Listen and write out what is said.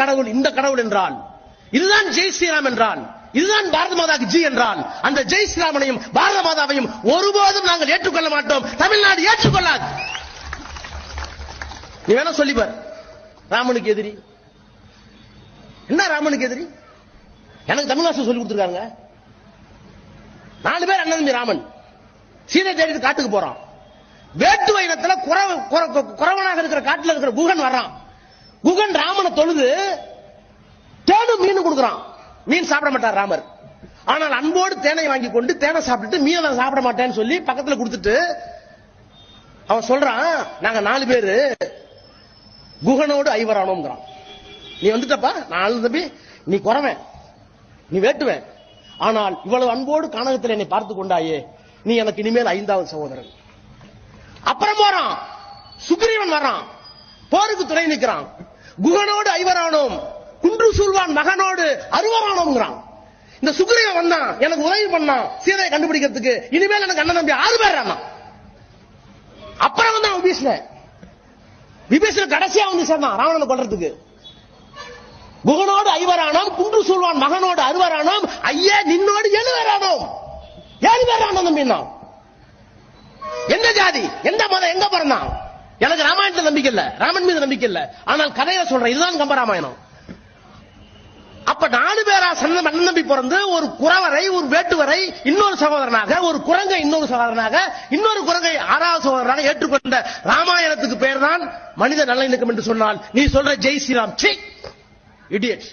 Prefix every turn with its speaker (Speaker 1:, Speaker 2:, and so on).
Speaker 1: கடவுள் இந்த கடவுள் என்றால் இதுதான் ஜெய் ஸ்ரீராம் என்றால் இதுதான் பாரத மாதாக்கு ஜி என்றால் அந்த ஜெய் ஸ்ரீராமனையும் பாரத மாதாவையும் ஒருபோதும் நாங்கள் ஏற்றுக்கொள்ள மாட்டோம். தமிழ்நாடு ஏற்றுக்கொள்ளாது. நீ வேணா சொல்லிப்பார் ராமனுக்கு எதிரி. என்ன ராமனுக்கு எதிரி? எனக்கு தமிழ்நாடு சொல்லி கொடுத்துருக்காங்க நாலு பேர் அண்ணன் ராமன். சீதை தேடிட்டு காட்டுக்கு போறான். வேட்டுவ இனத்துல குறவனாக இருக்கிற காட்டுல இருக்கிற குகன் வர்றான். குகன் ராமனை தொழுது தேனும் மீன் கொடுக்குறான். மீன் சாப்பிட மாட்டார் ராமர். ஆனால் அன்போடு தேனை வாங்கி கொண்டு தேனை சாப்பிட்டுட்டு மீனை நான் சாப்பிட மாட்டேன்னு சொல்லி பக்கத்துல கொடுத்துட்டு அவன் சொல்றான் நாங்க நாலு பேரு குகனோடு ஐவரானோங்கிறான் நீ வந்துட்டப்பா நான் தம்பி நீ குறவன் நீ வேட்டுவேன். ஆனால் இவ்வளவு அன்போடு கானகத்தில் என்னை பார்த்து கொண்டாயே நீ எனக்கு இனிமேல் ஐந்தாவது சகோதரன். அப்புறம் போறான். சுக்ரீவன் வரான் போருக்கு துணை நிற்கிறான். குகனோடு ஐவரானோம். குன்று சூழ்வான் மகனோடு அறுவரானோங்கிறான் இந்த சுக்ரீவன் வந்தான் எனக்கு உதவி பண்ணான் சீதையை கண்டுபிடிக்கிறதுக்கு இனிமேல் எனக்கு அண்ணன் தம்பி ஆறு பேர் அப்புறம் வந்தான் விபீஷணன் விபீஷணன் கடைசியா வந்து சேர்ந்தான் ராவணனை கொள்றதுக்கு குகனோடு ஐவரானோம் குன்று சூழ்வான் மகனோடு அறுவரானோம் ஐயா நின்னோடு எழுவரானோம் ஏழு பேர் ஆனோம் தம்பின்னா. எந்த ஜாதி? எந்த மதம்? எங்க பிறந்தான்? எனக்கு ராமாயணத்துல நம்பிக்கை இல்ல. ராமன் மீது நம்பிக்கை இல்ல. ஆனால் கதையில சொல்றேன் இதுதான் கம்பராமாயணம் அப்ப நாலு பேரா சன்ன அண்ணன் நம்பி பிறந்து ஒரு குறவரை ஒரு வேட்டுவரை இன்னொரு சகோதரனாக ஒரு குரங்கை இன்னொரு சகோதரனாக இன்னொரு குரங்கை ஆறாவது சகோதரனாக ஏற்றுக்கொண்ட ராமாயணத்துக்கு பெயர் தான் மனித நல்லிணக்கம் என்று சொன்னால் நீ சொல்ற ஜெய் ஸ்ரீராம். C idiot